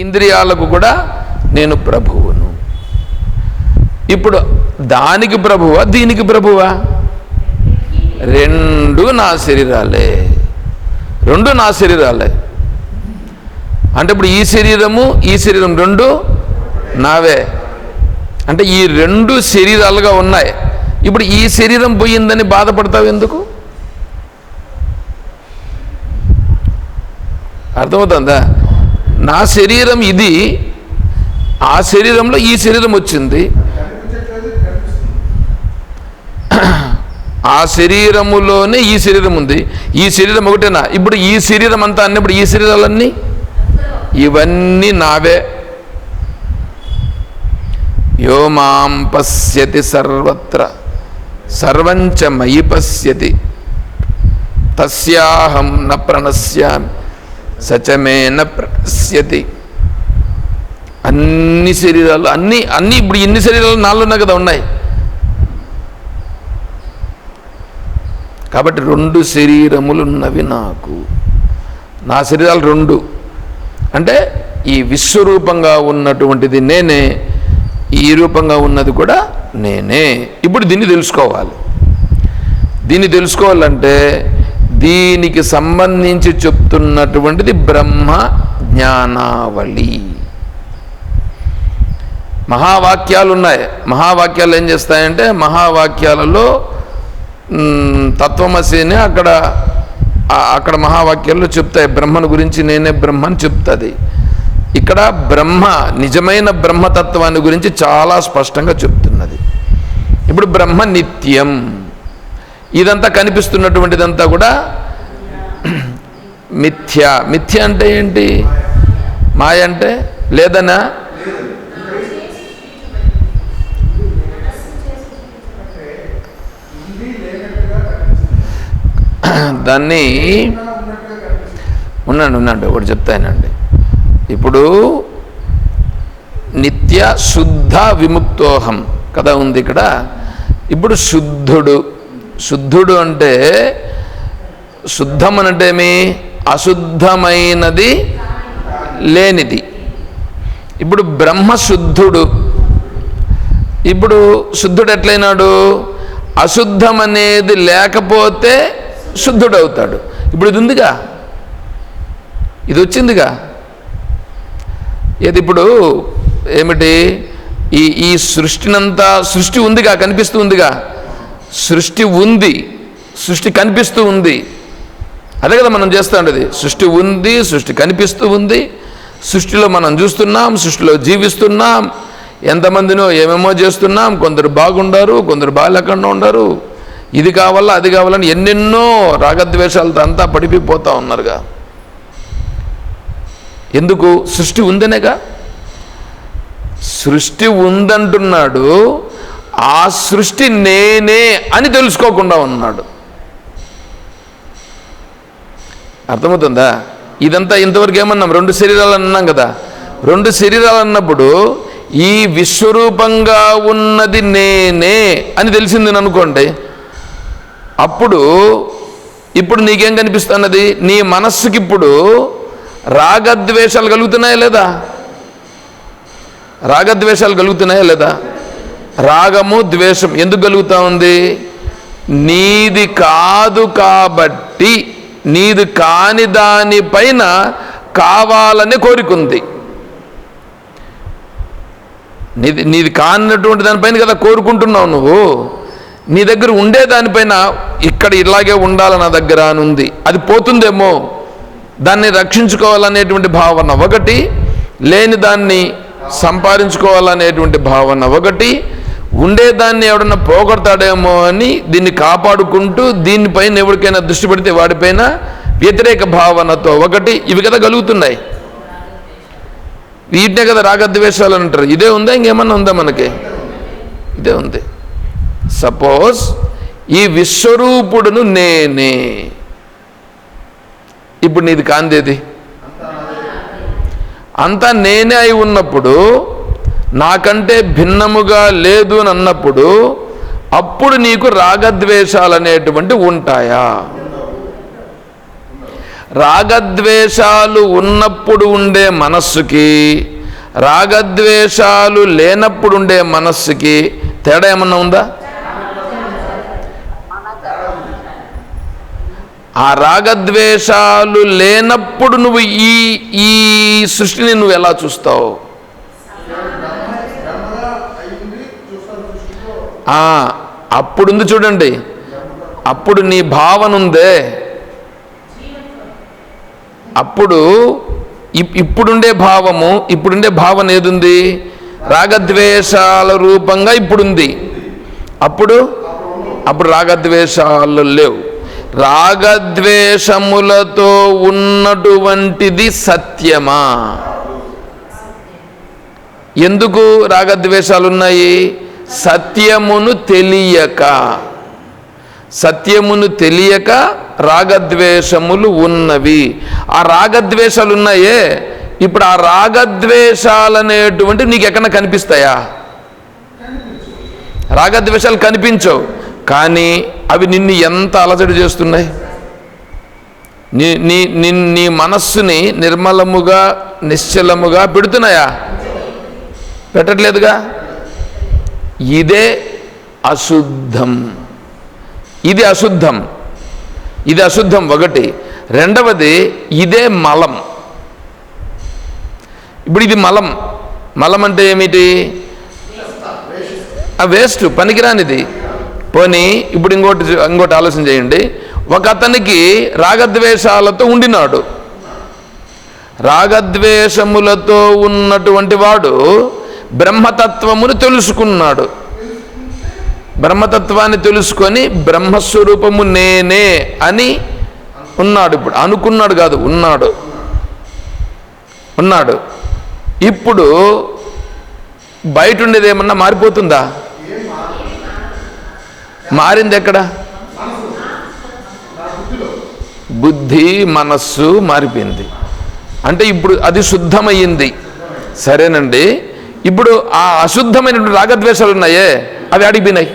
ఇంద్రియాలకు కూడా నేను ప్రభువును. ఇప్పుడు దానికి ప్రభువా దీనికి ప్రభువా? రెండు నా శరీరాలే. రెండు నా శరీరాలే. అంటే ఇప్పుడు ఈ శరీరము ఈ శరీరం రెండు నావే. అంటే ఈ రెండు శరీరాలుగా ఉన్నాయి. ఇప్పుడు ఈ శరీరం పోయిందని బాధపడతావు ఎందుకు? అర్థమవుతుందా? నా శరీరం ఇది ఆ శరీరంలో ఈ శరీరం వచ్చింది. ఆ శరీరములోనే ఈ శరీరం ఉంది. ఈ శరీరం ఒకటేనా? ఇప్పుడు ఈ శరీరం అంతా అన్నప్పుడు ఈ శరీరాలన్నీ? ఇవన్నీ నావే. యో మాం పశ్యతి సర్వత్ర సర్వంచ మయి పశ్యతి. తస్యాహం న ప్రణశ్యామి. సచమేన ప్రశ్యతి. అన్ని శరీరాలు అన్ని అన్ని ఇప్పుడు ఎన్ని శరీరాలు నాలుగున్నా కదా ఉన్నాయి. కాబట్టి రెండు శరీరములు ఉన్నవి నాకు. నా శరీరాలు రెండు. అంటే ఈ విశ్వరూపంగా ఉన్నటువంటిది నేనే ఈ రూపంగా ఉన్నది కూడా నేనే. ఇప్పుడు దీన్ని తెలుసుకోవాలి. దీన్ని తెలుసుకోవాలంటే దీనికి సంబంధించి చెప్తున్నటువంటిది బ్రహ్మ జ్ఞానావళి. మహావాక్యాలు ఉన్నాయి మహావాక్యాలు ఏం చేస్తాయంటే మహావాక్యాలలో తత్వమసిని అక్కడ అక్కడ మహావాక్యాల్లో చెప్తాయి. బ్రహ్మను గురించి నేనే బ్రహ్మని చెప్తుంది. ఇక్కడ బ్రహ్మ నిజమైన బ్రహ్మతత్వాన్ని గురించి చాలా స్పష్టంగా చెప్తున్నది. ఇప్పుడు బ్రహ్మ నిత్యం. ఇదంతా కనిపిస్తున్నటువంటిదంతా కూడా మిథ్య. మిథ్య అంటే ఏంటి? మాయ అంటే లేదనా? దాన్ని ఉన్నాండి ఉన్నాండి ఒకటి చెప్తానండి ఇప్పుడు నిత్య శుద్ధ విముక్తోహం కదా ఉంది ఇక్కడ. ఇప్పుడు శుద్ధుడు శుద్ధుడు అంటే శుద్ధం అనటేమి అశుద్ధమైనది లేనిది. ఇప్పుడు బ్రహ్మ శుద్ధుడు ఇప్పుడు శుద్ధుడు ఎట్లయినాడు అశుద్ధం అనేది లేకపోతే శుద్ధుడవుతాడు. ఇప్పుడు ఇది ఉందిగా ఇది వచ్చిందిగా ఇది ఇప్పుడు ఏమిటి? ఈ ఈ సృష్టినంతా సృష్టి ఉందిగా కనిపిస్తూ ఉందిగా? సృష్టి ఉంది సృష్టి కనిపిస్తూ ఉంది. అదే కదా మనం చేస్తూ ఉండేది. సృష్టి ఉంది సృష్టి కనిపిస్తూ ఉంది. సృష్టిలో మనం చూస్తున్నాం సృష్టిలో జీవిస్తున్నాం. ఎంతమందినో ఏమేమో చేస్తున్నాం. కొందరు బాగుండారు కొందరు బాగాలేకుండా ఉండారు. ఇది కావాలా అది కావాలని ఎన్నెన్నో రాగద్వేషాలతో అంతా పడిపోతూ ఉన్నారుగా. ఎందుకు? సృష్టి ఉందనేగా? సృష్టి ఉందంటున్నాడు ఆ సృష్టి నేనే అని తెలుసుకోకుండా ఉన్నాడు. అర్థమవుతుందా? ఇదంతా ఇంతవరకు ఏమన్నాం? రెండు శరీరాలు అన్నాం కదా. రెండు శరీరాలు అన్నప్పుడు ఈ విశ్వరూపంగా ఉన్నది నేనే అని తెలిసింది అనుకోండి. అప్పుడు ఇప్పుడు నీకేం కనిపిస్తున్నది? నీ మనస్సుకి ఇప్పుడు రాగద్వేషాలు కలుగుతున్నాయా లేదా? రాగద్వేషాలు కలుగుతున్నాయా లేదా? రాగము ద్వేషం ఎందుకు కలుగుతూ ఉంది? నీది కాదు కాబట్టి నీది కాని దానిపైన కావాలని కోరికుంది. నీది నీది కానటువంటి దానిపైన కదా కోరుకుంటున్నావు నువ్వు? నీ దగ్గర ఉండే దానిపైన ఇక్కడ ఇలాగే ఉండాలి నా దగ్గర అని ఉంది. అది పోతుందేమో? దాన్ని రక్షించుకోవాలనేటువంటి భావన ఒకటి లేని దాన్ని సంపాదించుకోవాలనేటువంటి భావన ఒకటి ఉండేదాన్ని ఎవడన్నా పోగొడతాడేమో అని దీన్ని కాపాడుకుంటూ దీనిపైన ఎవరికైనా దృష్టి పెడితే వాడిపైన వ్యతిరేక భావనతో ఒకటి ఇవి కదా కలుగుతున్నాయి. వీటినే కదా రాగద్వేషాలు అంటారు. ఇదే ఉందా? ఇంకేమన్నా ఉందా మనకి? ఇదే ఉంది. సపోజ్ ఈ విశ్వరూపుడును నేనే. ఇప్పుడు నీది కాందేది? అంతా నేనే అయి ఉన్నప్పుడు నాకంటే భిన్నముగా లేదు అని అన్నప్పుడు అప్పుడు నీకు రాగద్వేషాలు అనేటువంటి ఉంటాయా? రాగద్వేషాలు ఉన్నప్పుడు ఉండే మనస్సుకి రాగద్వేషాలు లేనప్పుడు ఉండే మనస్సుకి తేడా ఏమన్నా ఉందా? ఆ రాగద్వేషాలు లేనప్పుడు నువ్వు ఈ ఈ సృష్టిని నువ్వు ఎలా చూస్తావు? అప్పుడుంది చూడండి. అప్పుడు నీ భావన ఉందే అప్పుడు ఇప్- ఇప్పుడుండే భావము ఇప్పుడుండే భావన ఏదుంది? రాగద్వేషాల రూపంగా ఇప్పుడుంది. అప్పుడు? అప్పుడు రాగద్వేషాలు లేవు. రాగద్వేషములతో ఉన్నటువంటిది సత్యమా? ఎందుకు రాగద్వేషాలు ఉన్నాయి సత్యమును తెలియక సత్యమును తెలియక రాగద్వేషములు ఉన్నవి. ఆ రాగద్వేషాలు ఉన్నాయే ఇప్పుడు ఆ రాగద్వేషాలు అనేటువంటి నీకు ఎక్కడ కనిపిస్తాయా? రాగద్వేషాలు కనిపించవు. కానీ అవి నిన్ను ఎంత అలజడి చేస్తున్నాయి? నీ నీ నీ నీ మనస్సుని నిర్మలముగా నిశ్చలముగా పెడుతున్నాయా? పెట్టట్లేదుగా? ఇదే అశుద్ధం. ఇది అశుద్ధం. ఇది అశుద్ధం ఒకటి. రెండవది ఇదే మలం. ఇప్పుడు ఇది మలం. మలం అంటే ఏమిటి? ఆ వేస్ట్ పనికిరానిది. పోనీ ఇప్పుడు ఇంకోటి ఇంకోటి ఆలోచన చేయండి. ఒక అతనికి రాగద్వేషాలతో ఉండినాడు. రాగద్వేషములతో ఉన్నటువంటి వాడు బ్రహ్మతత్వమును తెలుసుకున్నాడు. బ్రహ్మతత్వాన్ని తెలుసుకొని బ్రహ్మస్వరూపము నేనే అని ఉన్నాడు ఇప్పుడు. అనుకున్నాడు కాదు ఉన్నాడు. ఉన్నాడు. ఇప్పుడు బయట ఉండేది ఏమన్నా మారిపోతుందా? మారింది ఎక్కడ? బుద్ధి మనస్సు మారిపోయింది. అంటే ఇప్పుడు అది శుద్ధమయ్యింది. సరేనండి. ఇప్పుడు ఆ అశుద్ధమైనటువంటి రాగద్వేషాలు ఉన్నాయే అవి అడిగిపోయినాయి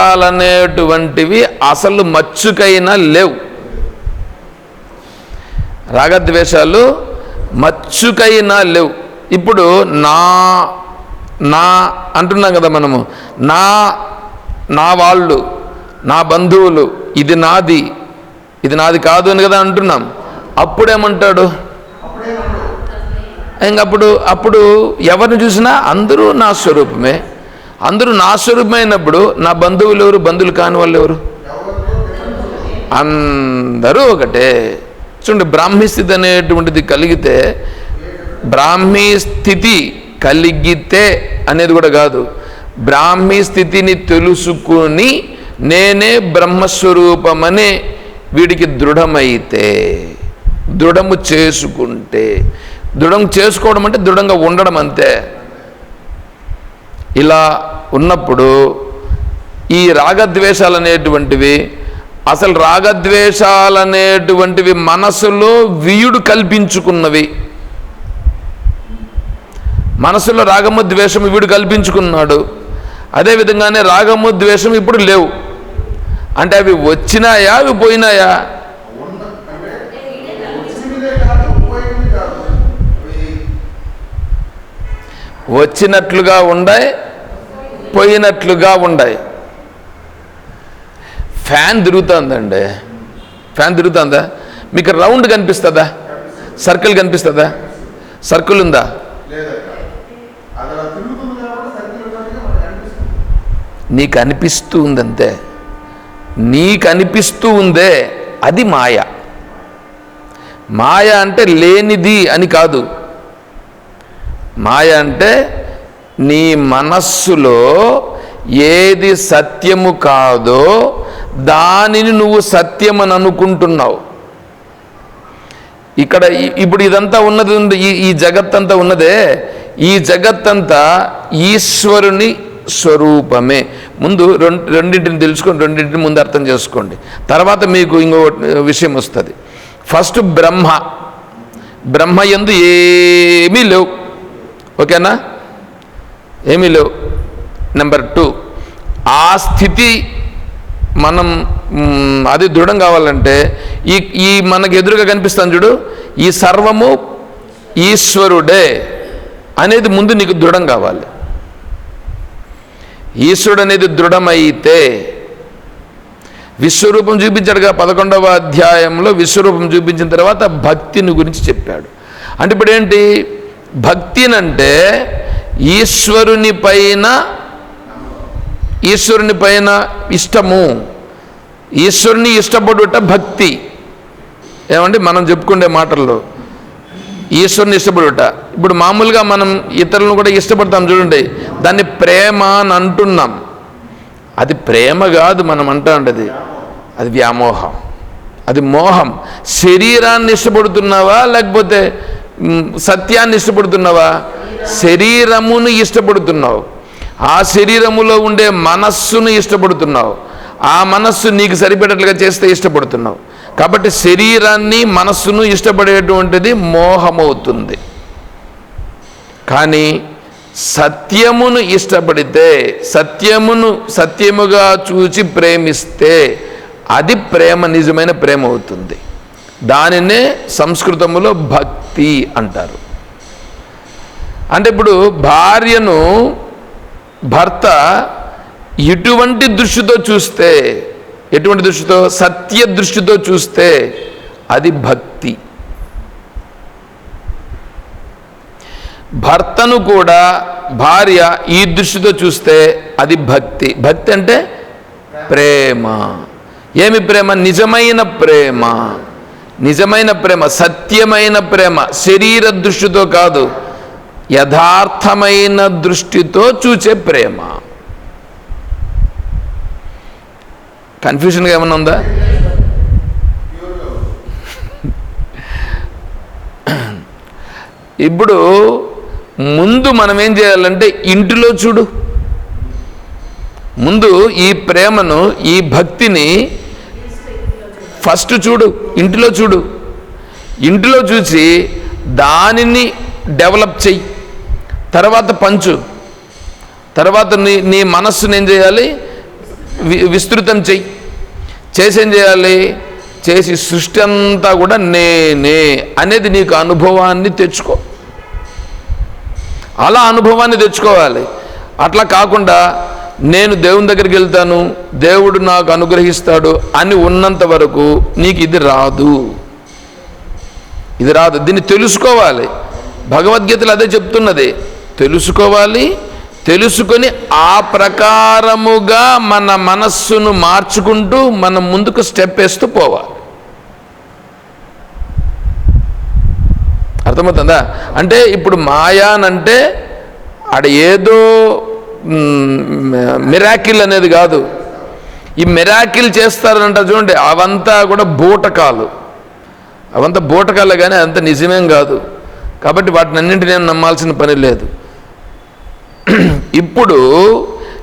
రాగద్వేషాలనేటువంటివి అసలు మచ్చుకైనా లేవు. రాగద్వేషాలు మచ్చుకైనా లేవు. ఇప్పుడు నా నా అంటున్నాం కదా మనము నా నా వాళ్ళు నా బంధువులు ఇది నాది ఇది నాది కాదు అని కదా అంటున్నాం. అప్పుడేమంటాడు? ఇంకప్పుడు అప్పుడు ఎవరిని చూసినా అందరూ నా స్వరూపమే. అందరూ నా స్వరూపమైనప్పుడు నా బంధువులు ఎవరు? బంధువులు కాని వాళ్ళు ఎవరు? అందరూ ఒకటే. చూడండి బ్రాహ్మీ స్థితి అనేటువంటిది కలిగితే బ్రాహ్మీ స్థితి కలిగితే అనేది కూడా కాదు. బ్రాహ్మీ స్థితిని తెలుసుకుని నేనే బ్రహ్మస్వరూపమనే వీడికి దృఢమైతే దృఢము చేసుకుంటే దృఢం చేసుకోవడం అంటే దృఢంగా ఉండడం అంతే. ఇలా ఉన్నప్పుడు ఈ రాగద్వేషాలు అనేటువంటివి అసలు రాగద్వేషాలు అనేటువంటివి మనసులో వియుడు కల్పించుకున్నవి. మనసులో రాగము ద్వేషము వీడు కల్పించుకున్నాడు. అదేవిధంగానే రాగము ద్వేషం ఇప్పుడు లేవు. అంటే అవి వచ్చినాయా అవి పోయినాయా? వచ్చినట్లుగా ఉండాయి పోయినట్లుగా ఉండాయి. ఫ్యాన్ తిరుగుతుందండి. ఫ్యాన్ తిరుగుతుందా? మీకు రౌండ్ కనిపిస్తుందా? సర్కిల్ కనిపిస్తుందా? సర్కిల్ ఉందా? అనిపిస్తుంది నీకు అనిపిస్తూ ఉందంతే. నీకనిపిస్తూ ఉందే అది మాయ. మాయ అంటే లేనిది అని కాదు. మాయ అంటే నీ మనస్సులో ఏది సత్యము కాదో దానిని నువ్వు సత్యమని అనుకుంటున్నావు. ఇక్కడ ఇప్పుడు ఇదంతా ఉన్నది ఉంది ఈ ఈ జగత్తంతా ఉన్నదే. ఈ జగత్తంతా ఈశ్వరుని స్వరూపమే. ముందు రెండు రెండింటిని తెలుసుకొని రెండింటిని ముందు అర్థం చేసుకోండి. తర్వాత మీకు ఇంకో విషయం వస్తుంది. ఫస్ట్ బ్రహ్మ. బ్రహ్మ ఎందు ఏమీ లేవు. ఓకేనా? ఏమీ లేవు. Number two. ఆ స్థితి మనం అది దృఢం కావాలంటే ఈ ఈ మనకు ఎదురుగా కనిపిస్తాను చూడు ఈ సర్వము ఈశ్వరుడే అనేది ముందు నీకు దృఢం కావాలి. ఈశ్వరుడు అనేది దృఢమైతే విశ్వరూపం చూపించాడుగా పదకొండవ అధ్యాయంలో విశ్వరూపం చూపించిన తర్వాత భక్తిని గురించి చెప్పాడు. అంటే ఇప్పుడు ఏంటి? భక్తినంటే ఈశ్వరుని పైన ఈశ్వరుని పైన ఇష్టము. ఈశ్వరుని ఇష్టపడుట భక్తి. ఏమండి? మనం చెప్పుకునే మాటల్లో ఈశ్వరుని ఇష్టపడుట. ఇప్పుడు మామూలుగా మనం ఇతరులను కూడా ఇష్టపడతాం చూడండి. దాన్ని ప్రేమ అని అంటున్నాం. అది ప్రేమ కాదు మనం అంటాండది అది వ్యామోహం. అది మోహం. శరీరాన్ని ఇష్టపడుతున్నావా? లేకపోతే సత్యాన్ని ఇష్టపడుతున్నావా? శరీరమును ఇష్టపడుతున్నావు. ఆ శరీరములో ఉండే మనస్సును ఇష్టపడుతున్నావు. ఆ మనస్సు నీకు సరిపడేట్లుగా చేస్తే ఇష్టపడుతున్నావు. కాబట్టి శరీరాన్ని మనస్సును ఇష్టపడేటువంటిది మోహమవుతుంది. కానీ సత్యమును ఇష్టపడితే సత్యమును సత్యముగా చూచి ప్రేమిస్తే అది ప్రేమ నిజమైన ప్రేమ అవుతుంది. దానినే సంస్కృతములో భక్తి అంటారు. అంటే ఇప్పుడు భార్యను భర్త ఇటువంటి దృష్టితో చూస్తే ఎటువంటి దృష్టితో? సత్య దృష్టితో చూస్తే అది భక్తి. భర్తను కూడా భార్య ఈ దృష్టితో చూస్తే అది భక్తి. భక్తి అంటే ప్రేమ. ఏమి ప్రేమ? నిజమైన ప్రేమ. నిజమైన ప్రేమ సత్యమైన ప్రేమ. శరీర దృష్టితో కాదు యథార్థమైన దృష్టితో చూచే ప్రేమ. కన్ఫ్యూషన్గా ఏమన్నా ఉందా? ఇప్పుడు ముందు మనం ఏం చేయాలంటే ఇంటిలో చూడు. ముందు ఈ ప్రేమను ఈ భక్తిని ఫస్ట్ చూడు ఇంటిలో చూడు. ఇంటిలో చూసి దానిని డెవలప్ చెయ్యి. తర్వాత పంచు. తర్వాత నీ నీ మనస్సును ఏం చేయాలి? విస్తృతం చెయ్యి. చేసేం చేయాలి? చేసి సృష్టి అంతా కూడా నేనే అనేది నీకు అనుభవాన్ని తెచ్చుకో. అలా అనుభవాన్ని తెచ్చుకోవాలి. అట్లా కాకుండా నేను దేవుని దగ్గరికి వెళ్తాను దేవుడు నాకు అనుగ్రహిస్తాడు అని ఉన్నంత వరకు నీకు ఇది రాదు. ఇది రాదు. దీన్ని తెలుసుకోవాలి. భగవద్గీతలు అదే చెప్తున్నది. తెలుసుకోవాలి తెలుసుకొని ఆ ప్రకారముగా మన మనస్సును మార్చుకుంటూ మనం ముందుకు స్టెప్ వేస్తూ పోవాలి. అర్థమవుతుందా? అంటే ఇప్పుడు మాయానంటే ఆడ ఏదో మిరాకిల్ అనేది కాదు. ఈ మిరాకిల్ చేస్తారంట చూడండి అవంతా కూడా బూటకాలు. అవంతా బూటకాలే కానీ అంత నిజమేం కాదు. కాబట్టి వాటిని అన్నింటినీ నేను నమ్మాల్సిన పని లేదు. ఇప్పుడు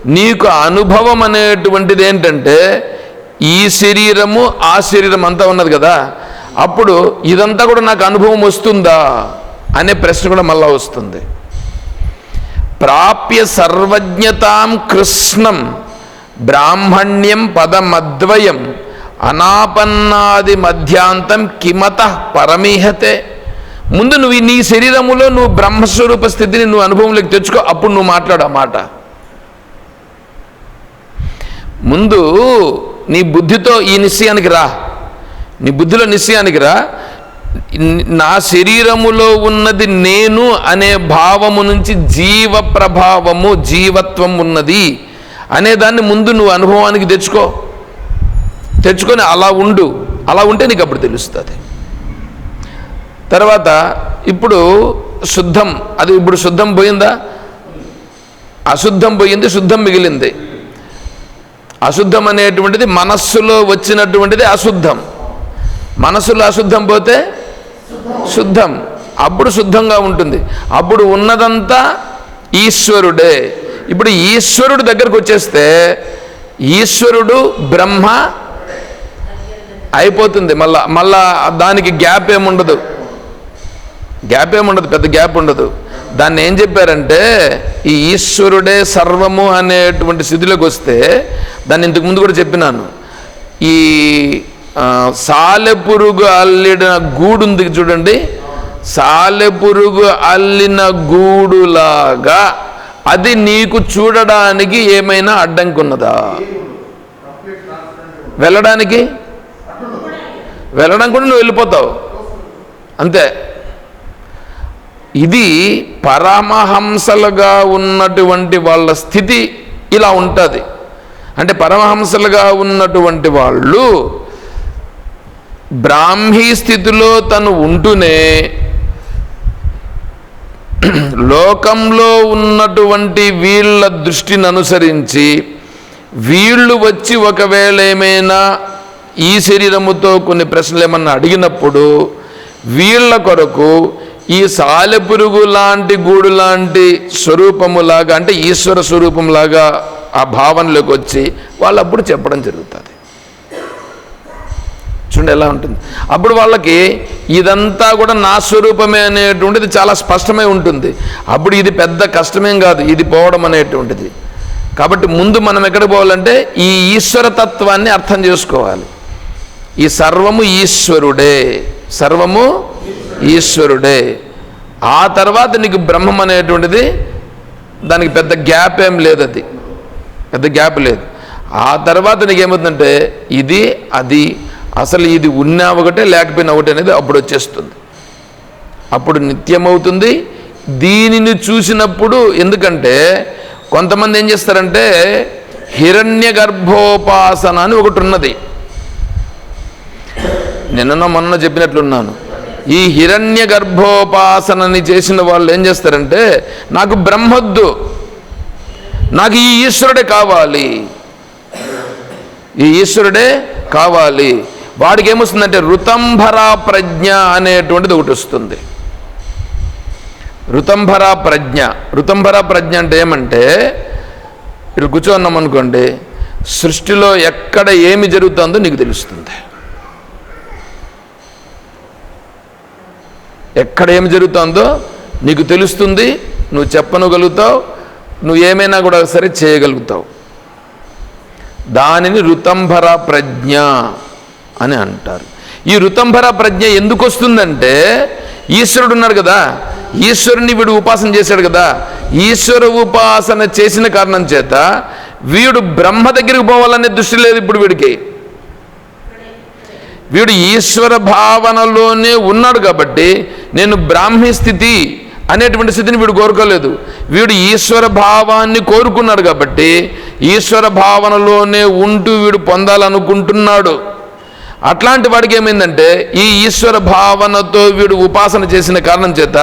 నీకు అనుభవం అనేటువంటిది ఏంటంటే ఈ శరీరము ఆ శరీరం అంతా ఉన్నది కదా. అప్పుడు ఇదంతా కూడా నాకు అనుభవం వస్తుందా అనే ప్రశ్న కూడా మళ్ళా వస్తుంది. ప్రాప్య సర్వజ్ఞతాం కృష్ణం బ్రాహ్మణ్యం పదమద్వయం అనాపన్నాది మధ్యాంతం కిమత పరమీహతే. ముందు నువ్వు నీ శరీరములో నువ్వు బ్రహ్మస్వరూప స్థితిని నువ్వు అనుభవంలోకి తెచ్చుకో అప్పుడు నువ్వు మాట్లాడు ఆ మాట. ముందు నీ బుద్ధితో ఈ నిశ్చయానికి రా. నీ బుద్ధిలో నిశ్చయానికి రా. నా శరీరములో ఉన్నది నేను అనే భావము నుంచి జీవ ప్రభావము జీవత్వం ఉన్నది అనే దాన్ని ముందు నువ్వు అనుభవానికి తెచ్చుకో. తెచ్చుకొని అలా ఉండు. అలా ఉంటే నీకు అప్పుడు తెలుస్తుంది. తర్వాత ఇప్పుడు శుద్ధం అది ఇప్పుడు శుద్ధం పోయిందా? అశుద్ధం పోయింది శుద్ధం మిగిలింది. అశుద్ధం అనేటువంటిది మనస్సులో వచ్చినటువంటిది అశుద్ధం. మనస్సులో అశుద్ధం పోతే శుద్ధం. అప్పుడు శుద్ధంగా ఉంటుంది. అప్పుడు ఉన్నదంతా ఈశ్వరుడే. ఇప్పుడు ఈశ్వరుడు దగ్గరకు వచ్చేస్తే ఈశ్వరుడు బ్రహ్మ అయిపోతుంది. మళ్ళా మళ్ళా దానికి గ్యాప్ ఏముండదు. గ్యాప్ ఏముండదు పెద్ద గ్యాప్ ఉండదు. దాన్ని ఏం చెప్పారంటే ఈ ఈశ్వరుడే సర్వము అనేటువంటి స్థితిలోకి వస్తే దాన్ని ఇంతకు ముందు కూడా చెప్పినాను. ఈ సాలెపురుగు అల్లిన గూడు ఉంది చూడండి. సాలెపురుగు అల్లిన గూడులాగా అది నీకు చూడడానికి ఏమైనా అడ్డంకి ఉన్నదా? వెళ్ళడానికి? వెళ్ళడానికి కూడా నువ్వు వెళ్ళిపోతావు. అంతే. ఇది పరమహంసలుగా ఉన్నటువంటి వాళ్ళ స్థితి ఇలా ఉంటుంది. అంటే పరమహంసలుగా ఉన్నటువంటి వాళ్ళు బ్రాహ్మీ స్థితిలో తను ఉంటూనే లోకంలో ఉన్నటువంటి వీళ్ళ దృష్టిని అనుసరించి వీళ్ళు వచ్చి ఒకవేళ ఏమైనా ఈ శరీరముతో కొన్ని ప్రశ్నలు ఏమన్నా అడిగినప్పుడు వీళ్ళ కొరకు ఈ సాలెపురుగు లాంటి గూడు లాంటి స్వరూపములాగా అంటే ఈశ్వర స్వరూపంలాగా ఆ భావనలోకి వచ్చి వాళ్ళు అప్పుడు చెప్పడం జరుగుతుంది. చూడండి ఎలా ఉంటుంది. అప్పుడు వాళ్ళకి ఇదంతా కూడా నా స్వరూపమే అనేటువంటిది చాలా స్పష్టమై ఉంటుంది. అప్పుడు ఇది పెద్ద కష్టమేం కాదు ఇది పోవడం అనేటువంటిది. కాబట్టి ముందు మనం ఎక్కడ పోవాలంటే ఈ ఈశ్వరతత్వాన్ని అర్థం చేసుకోవాలి. ఈ సర్వము ఈశ్వరుడే. సర్వము ఈశ్వరుడే. ఆ తర్వాత నీకు బ్రహ్మం అనేటువంటిది దానికి పెద్ద గ్యాప్ ఏం లేదు అది. పెద్ద గ్యాప్ లేదు. ఆ తర్వాత నీకు ఏమవుతుందంటే ఇది అది అసలు ఇది ఉన్నా ఒకటే లేకపోయినా ఒకటి అనేది అప్పుడు వచ్చేస్తుంది. అప్పుడు నిత్యమవుతుంది. దీనిని చూసినప్పుడు ఎందుకంటే కొంతమంది ఏం చేస్తారంటే హిరణ్య గర్భోపాసన అని ఒకటి ఉన్నది. నిన్న మొన్న చెప్పినట్లున్నాను. ఈ హిరణ్య గర్భోపాసనని చేసిన వాళ్ళు ఏం చేస్తారంటే నాకు బ్రహ్మొద్దు నాకు ఈ ఈశ్వరుడే కావాలి. ఈ ఈశ్వరుడే కావాలి. వాడికి ఏమొస్తుందంటే రుతంభరా ప్రజ్ఞ అనేటువంటిది ఒకటి వస్తుంది. రుతంభరా ప్రజ్ఞ. రుతంభరా ప్రజ్ఞ అంటే ఏమంటే ఇటు కూర్చోన్నాం అనుకోండి సృష్టిలో ఎక్కడ ఏమి జరుగుతుందో నీకు తెలుస్తుంది. ఎక్కడ ఏమి జరుగుతుందో నీకు తెలుస్తుంది నువ్వు చెప్పనగలుగుతావు నువ్వు ఏమైనా కూడా సరే చేయగలుగుతావు. దానిని రుతంభర ప్రజ్ఞ అని అంటారు. ఈ రుతంభర ప్రజ్ఞ ఎందుకు వస్తుందంటే ఈశ్వరుడు ఉన్నాడు కదా ఈశ్వరుని వీడు ఉపాసన చేశాడు కదా ఈశ్వర ఉపాసన చేసిన కారణం చేత వీడు బ్రహ్మ దగ్గరికి పోవాలనే దృష్టి లేదు ఇప్పుడు వీడికి. వీడు ఈశ్వర భావనలోనే ఉన్నాడు కాబట్టి నేను బ్రాహ్మీ స్థితి అనేటువంటి స్థితిని వీడు కోరుకోలేదు. వీడు ఈశ్వర భావాన్ని కోరుకున్నాడు కాబట్టి ఈశ్వర భావనలోనే ఉంటూ వీడు పొందాలనుకుంటున్నాడు. అట్లాంటి వాడికి ఏమైందంటే ఈ ఈశ్వర భావనతో వీడు ఉపాసన చేసిన కారణం చేత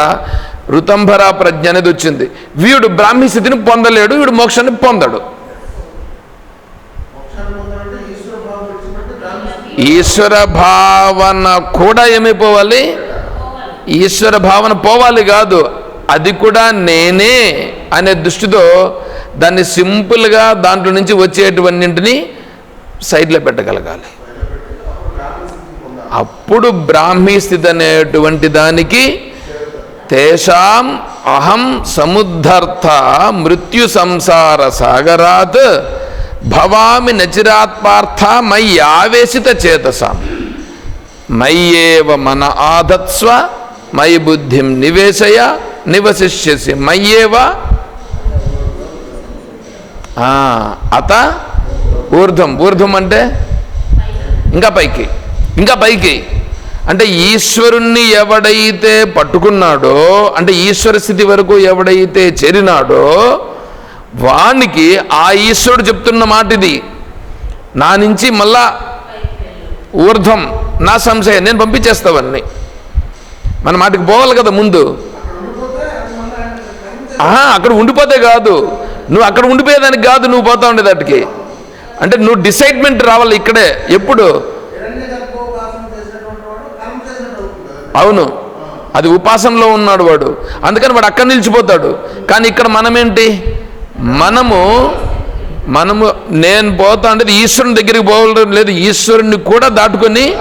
రుతంభరా ప్రజ్ఞ అనేది వచ్చింది. వీడు బ్రాహ్మీ స్థితిని పొందలేడు వీడు మోక్షాన్ని పొందడు మోక్షాన్ని పొందాలంటే ఈశ్వర భావం వచ్చినట్టు దాన్ని ఈశ్వర భావన కూడా ఏమైపోవాలి? ఈశ్వర భావన పోవాలి కాదు అది కూడా నేనే అనే దృష్టితో దాన్ని సింపుల్గా దాంట్లో నుంచి వచ్చేటువంటిని సైడ్లో పెట్టగలగాలి. అప్పుడు బ్రాహ్మీ స్థితి అనేటువంటి దానికి తేషాం అహం సముద్ధర్థ మృత్యు సంసార సాగరాత్ భవామి నచిరాత్మార్థ మై ఆవేశిత చేతసాం. మయ్యేవ మన ఆధత్స్వ మయి బుద్ధిం నివేశయ నివసిష్యసి మయ్యేవ? అత? ఊర్ధ్వం. ఊర్ధ్వం అంటే? ఇంకా పైకి. ఇంకా పైకి. అంటే ఈశ్వరుణ్ణి ఎవడైతే పట్టుకున్నాడో అంటే ఈశ్వర స్థితి వరకు ఎవడైతే చేరినాడో వానికి ఆ ఈశ్వరుడు చెప్తున్న మాట ఇది. నా నుంచి మళ్ళా ఊర్ధ్వం నా సంశయం నేను పంపించేస్తావన్నీ మన మాటకి పోవాలి కదా ముందు. ఆహా అక్కడ ఉండిపోతే కాదు. నువ్వు అక్కడ ఉండిపోయేదానికి కాదు నువ్వు పోతా ఉండేదాటికి. అంటే నువ్వు డిసైడ్మెంట్ రావాలి ఇక్కడే ఎప్పుడు? అవును. అది ఉపాసనలో ఉన్నాడు వాడు. అందుకని వాడు అక్కడ నిలిచిపోతాడు. కానీ ఇక్కడ మనమేంటి? మనము మనము నేను పోతా అంటే ఈశ్వరుని దగ్గరికి పోవడం లేదు ఈశ్వరుణ్ణి కూడా దాటుకొని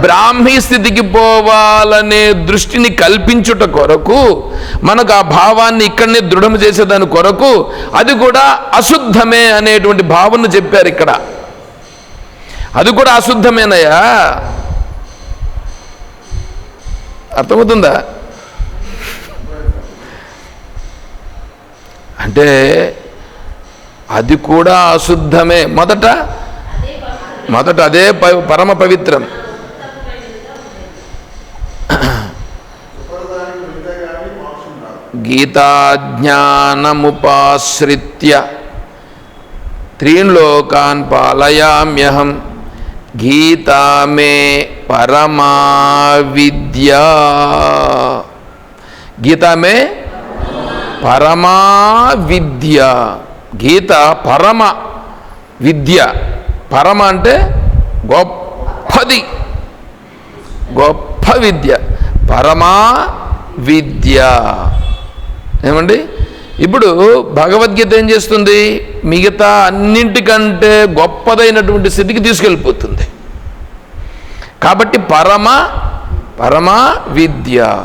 బ్రాహ్మీ స్థితికి పోవాలనే దృష్టిని కల్పించుట కొరకు మనకు ఆ భావాన్ని ఇక్కడనే దృఢం చేసేదాని కొరకు అది కూడా అశుద్ధమే అనేటువంటి భావన చెప్పారు ఇక్కడ. అది కూడా అశుద్ధమేనయ్యా. అర్థమవుతుందా? అంటే అది కూడా అశుద్ధమే. మొదట మొదట అదే పరమ పవిత్రం. గీతాజ్ఞానముపాశ్రిత్య. త్రీన్లోకాన్ పాలయామ్యహం. గీతా మే పరమా విద్యా. గీతా మే పరమా విద్య. గీత పరమ విద్య. పరమ అంటే గొప్పది. గొప్ప విద్య. పరమా విద్య. ఏమండి? ఇప్పుడు భగవద్గీత ఏం చేస్తుంది? మిగతా అన్నింటికంటే గొప్పదైనటువంటి స్థితికి తీసుకెళ్ళిపోతుంది. కాబట్టి పరమ పరమ విద్య.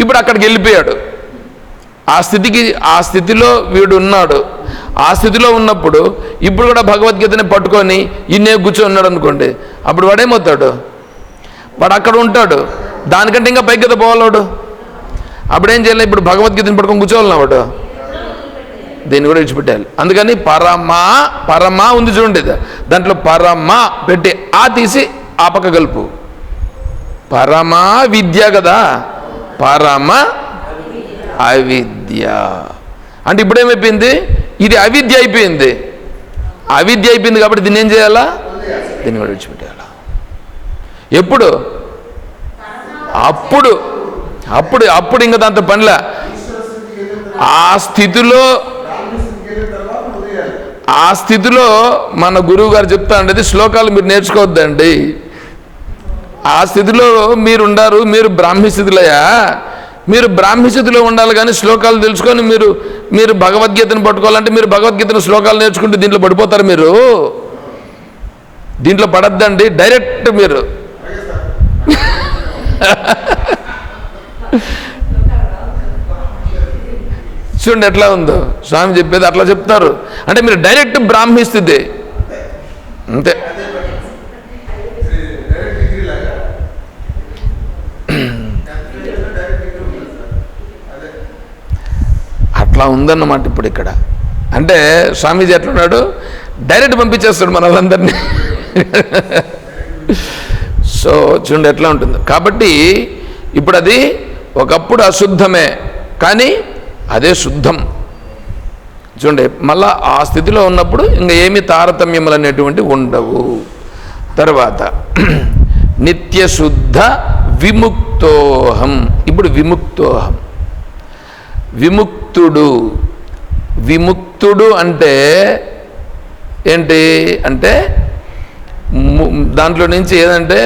ఇప్పుడు అక్కడికి వెళ్ళిపోయాడు. ఆ స్థితికి ఆ స్థితిలో వీడు ఉన్నాడు. ఆ స్థితిలో ఉన్నప్పుడు ఇప్పుడు కూడా భగవద్గీతని పట్టుకొని ఇన్నే కూర్చొని ఉన్నాడు అనుకోండి. అప్పుడు వాడేమవుతాడు? వాడు అక్కడ ఉంటాడు. దానికంటే ఇంకా పైకి కదా పోవాలాడు. అప్పుడేం చేయాలి? ఇప్పుడు భగవద్గీతని పట్టుకొని కూర్చోవాలి వాడు. దీన్ని కూడా విడిచిపెట్టాలి అందుకని పరమా పరమా ఉంది చూడండి దాంట్లో పరమా పెట్టి ఆ తీసి ఆ పక్క కలుపు. పరమా విద్య కదా. పరమ అవిద్య. అంటే ఇప్పుడేమైపోయింది? ఇది అవిద్య అయిపోయింది. అవిద్య అయిపోయింది కాబట్టి దీన్ని ఏం చేయాలా? దీన్ని కూడా విడిచిపెట్టేయాలా. ఎప్పుడు? అప్పుడు. అప్పుడు అప్పుడు ఇంకా దాంతో పనిలా. ఆ స్థితిలో ఆ స్థితిలో మన గురువు గారు చెప్తా ఉండేది శ్లోకాలు మీరు నేర్చుకోవద్దండి. ఆ స్థితిలో మీరు ఉండారు మీరు బ్రాహ్మీ స్థితిలయా మీరు బ్రాహ్మీ స్థితిలో ఉండాలి కానీ శ్లోకాలు తెలుసుకొని మీరు మీరు భగవద్గీతను పట్టుకోవాలంటే మీరు భగవద్గీతను శ్లోకాలు నేర్చుకుంటే దీంట్లో పడిపోతారు మీరు. దీంట్లో పడద్దండి డైరెక్ట్ మీరు. చూడండి ఎట్లా ఉందో స్వామి చెప్పేది అట్లా చెప్తారు. అంటే మీరు డైరెక్ట్ బ్రాహ్మీ స్థితి. అంతే డైరెక్ట్ డిగ్రీ లాగా డైరెక్ట్ డిగ్రీ ఉంటుంది సార్ అదే అలా ఉందన్నమాట ఇప్పుడు ఇక్కడ. అంటే స్వామీజీ ఎట్లున్నాడు? డైరెక్ట్ పంపించేస్తాడు మన సో చూడండి ఎట్లా ఉంటుంది. కాబట్టి ఇప్పుడు అది ఒకప్పుడు అశుద్ధమే కానీ అదే శుద్ధం. చూడండి మళ్ళా ఆ స్థితిలో ఉన్నప్పుడు ఇంకా ఏమి తారతమ్యములు అనేటువంటివి ఉండవు. తర్వాత నిత్యశుద్ధ విముక్తోహం. ఇప్పుడు విముక్తోహం. విముక్తుడు. విముక్తుడు అంటే ఏంటి? అంటే దాంట్లో నుంచి ఏదంటే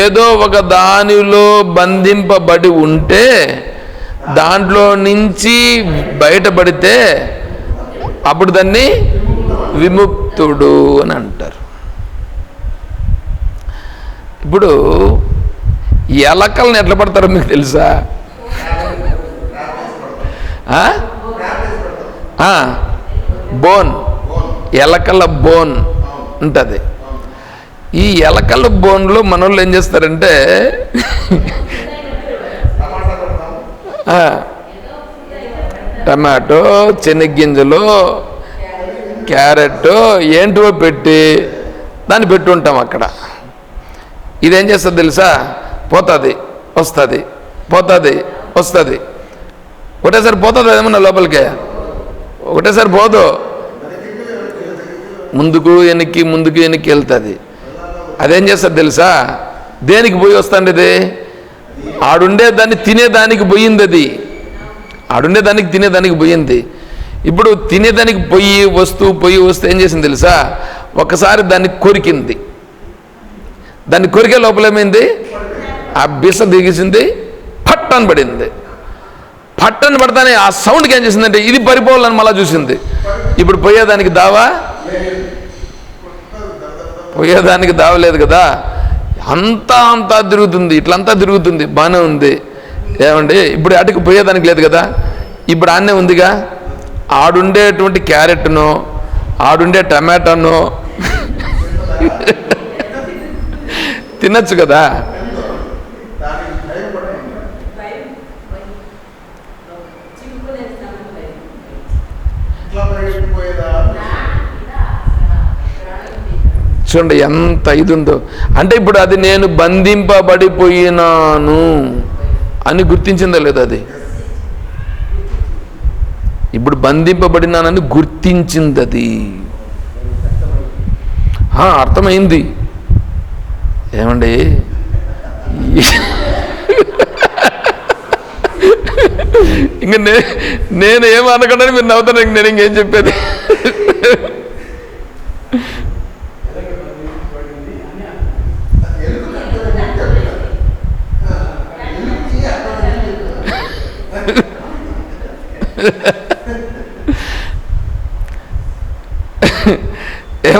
ఏదో ఒక దానిలో బంధింపబడి ఉంటే దాంట్లో నుంచి బయటపడితే అప్పుడు దాన్ని విముక్తుడు అని అంటారు. ఇప్పుడు ఎలకల్ని ఎట్లా పడతారో మీకు తెలుసా? బోన్. ఎలకల బోన్ ఉంటుంది. ఈ ఎలకల బోన్లో మనోళ్ళు ఏం చేస్తారంటే టమాటో చెనిగ్గింజలు క్యారెట్ ఏంటివో పెట్టి దాన్ని పెట్టి ఉంటాం అక్కడ. ఇదేం చేస్తుంది తెలుసా? పోతుంది వస్తుంది పోతుంది వస్తుంది. ఒకటేసారి పోతుంది ఏమన్నా లోపలికి? ఒకటేసారి పోదు. ముందుకు వెనక్కి ముందుకు వెనక్కి వెళ్తుంది. అదేం చేస్తుంది తెలుసా? దేనికి పోయి వస్తుంది అది ఆడుండే దాన్ని తినేదానికి పోయింది అది ఆడుండే దానికి తినేదానికి పోయింది. ఇప్పుడు తినేదానికి పొయ్యి వస్తూ పొయ్యి వస్తూ ఏం చేసింది తెలుసా? ఒకసారి దాన్ని కొరికింది. దాన్ని కొరికే లోపలేమైంది? ఆ బిస దిగిసింది పట్టని పడింది. పట్టని పడతానే ఆ సౌండ్కి ఏం చేసిందంటే ఇది పరిపోవాలని మళ్ళీ చూసింది. ఇప్పుడు పోయేదానికి దావా? పోయేదానికి దావలేదు కదా. అంతా అంతా తిరుగుతుంది ఇట్లంతా తిరుగుతుంది బాగానే ఉంది. ఏమండి ఇప్పుడు అటుకు పోయేదానికి లేదు కదా. ఇప్పుడు ఆన్నే ఉందిగా. ఆడుండేటువంటి క్యారెట్ను ఆడుండే టమాటాను తినచ్చు కదా దానికి భయపడండి ఇట్లా బయటపోయేదా చూడండి ఎంత ఇది ఉందో అంటే ఇప్పుడు అది నేను బంధింపబడిపోయినాను అని గుర్తించిందా లేదా అది? ఇప్పుడు బంధింపబడినానని గుర్తించింది అది అర్థమైంది. ఏమండి? ఇంక నే నేను ఏమనకుండా మీరు నవ్వుతాను ఇంక నేను ఇంకేం చెప్పేది?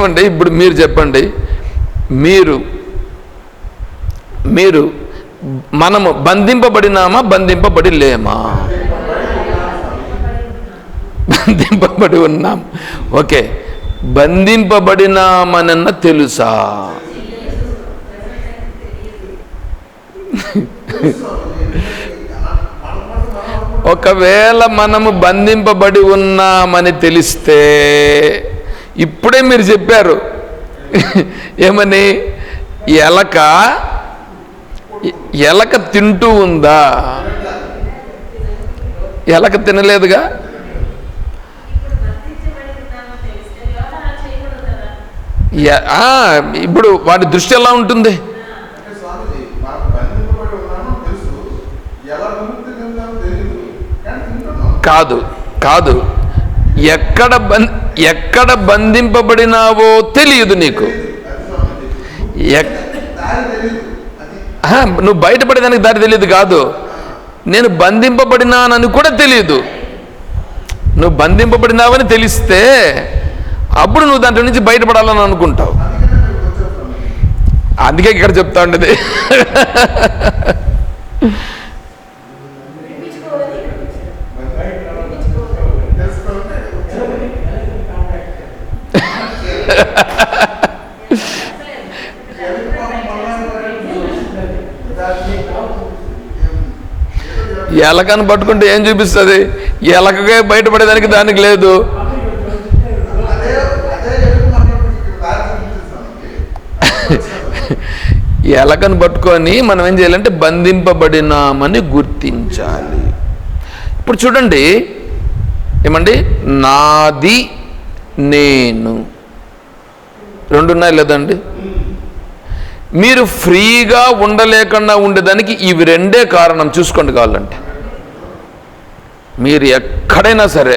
ఏమండి ఇప్పుడు మీరు చెప్పండి. మీరు మీరు మనము బంధింపబడినామా బంధింపబడి లేమా? బంధింపబడి ఉన్నాం. ఓకే. బంధింపబడినామనన్న తెలుసా? ఒకవేళ మనము బంధింపబడి ఉన్నామని తెలిస్తే ఇప్పుడే మీరు చెప్పారు. ఏమని? ఎలక ఎలక తింటూ ఉందా? ఎలక తినలేదుగా? ఇప్పుడు వాడి దృష్టి ఎలా ఉంటుంది? కాదు కాదు. ఎక్కడ బం ఎక్కడ బంధింపబడినావో తెలియదు నీకు. నువ్వు బయటపడేదానికి దారి తెలియదు కాదు. నేను బంధింపబడినానని కూడా తెలియదు. నువ్వు బంధింపబడినావని తెలిస్తే అప్పుడు నువ్వు దాంట్లో నుంచి బయటపడాలని అనుకుంటావు. అందుకే ఇక్కడ చెప్తా ఉండేది తెలుసుకోవాలంటే వచ్చాము. ఎలుగు పాపం మళ్ళా దాన్ని ఏదో ఎలకను పట్టుకుంటే ఏం చూపిస్తుంది? ఎలకగా బయటపడేదానికి దానికి లేదు. ఎలకను పట్టుకొని మనం ఏం చేయాలంటే బంధింపబడినామని గుర్తించాలి. ఇప్పుడు చూడండి ఏమండి? నాది నేను. రెండు ఉన్నాయి లేదండి? మీరు ఫ్రీగా ఉండలేకుండా ఉండేదానికి ఇవి రెండే కారణం చూసుకోండి కావాలంటే. మీరు ఎక్కడైనా సరే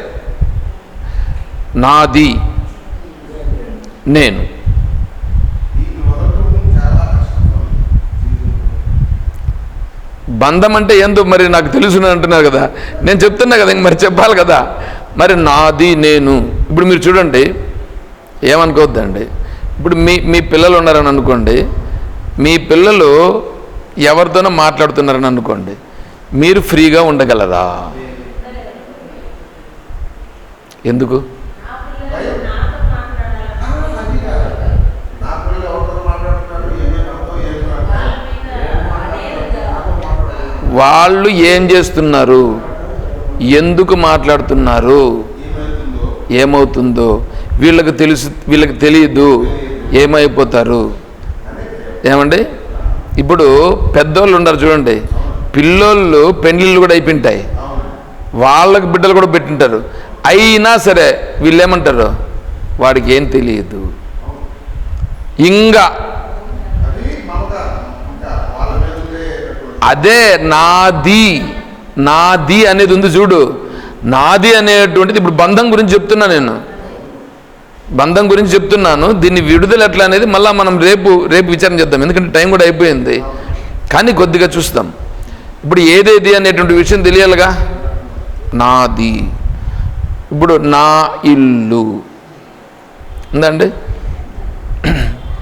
నాది నేను. బంధం అంటే ఏందో మరి నాకు తెలుసు అంటున్నారు కదా? నేను చెప్తున్నా కదా ఇంక మరి చెప్పాలి కదా? మరి నాది నేను. ఇప్పుడు మీరు చూడండి ఏమనుకోవద్దండి? ఇప్పుడు మీ మీ పిల్లలు ఉన్నారని అనుకోండి మీ పిల్లలు ఎవరితోనో మాట్లాడుతున్నారని అనుకోండి మీరు ఫ్రీగా ఉండగలరా ఎందుకు అది కాదు. నా పిల్లలు ఎవరితో మాట్లాడుతున్నారు ఏమేమో ఏం ఎందుకు? వాళ్ళు ఏం చేస్తున్నారు? ఎందుకు మాట్లాడుతున్నారు? ఏమవుతుందో వీళ్ళకి తెలుసు వీళ్ళకి తెలియదు. ఏమైపోతారు? ఏమండి? ఇప్పుడు పెద్దోళ్ళు ఉన్నారు చూడండి. పిల్లోళ్ళు పెళ్ళిళ్ళు కూడా అయిపోయింటాయి. వాళ్ళకి బిడ్డలు కూడా పెట్టింటారు. అయినా సరే వీళ్ళు ఏమంటారు వాడికి ఏం తెలియదు. ఇంకా అది నాది నాది అనేది ఉంది చూడు. నాది అనేటువంటిది ఇప్పుడు బంధం గురించి చెప్తున్నా నేను. బంధం గురించి చెప్తున్నాను. దీన్ని విడుదల ఎట్లా అనేది మళ్ళీ మనం రేపు రేపు విచారణ చేద్దాం. ఎందుకంటే టైం కూడా అయిపోయింది. కానీ కొద్దిగా చూస్తాం. ఇప్పుడు ఏదేది అనేటువంటి విషయం తెలియాలిగా? నాది. ఇప్పుడు నా ఇల్లు ఉందండి.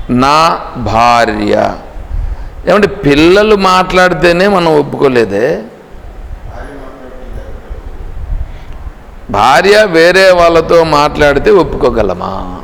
నా భార్య. ఏమంటే పిల్లలు మాట్లాడితేనే మనం ఒప్పుకోలేదే? భార్య భార్య వేరే వాళ్ళతో మాట్లాడితే ఒప్పుకోగలమా?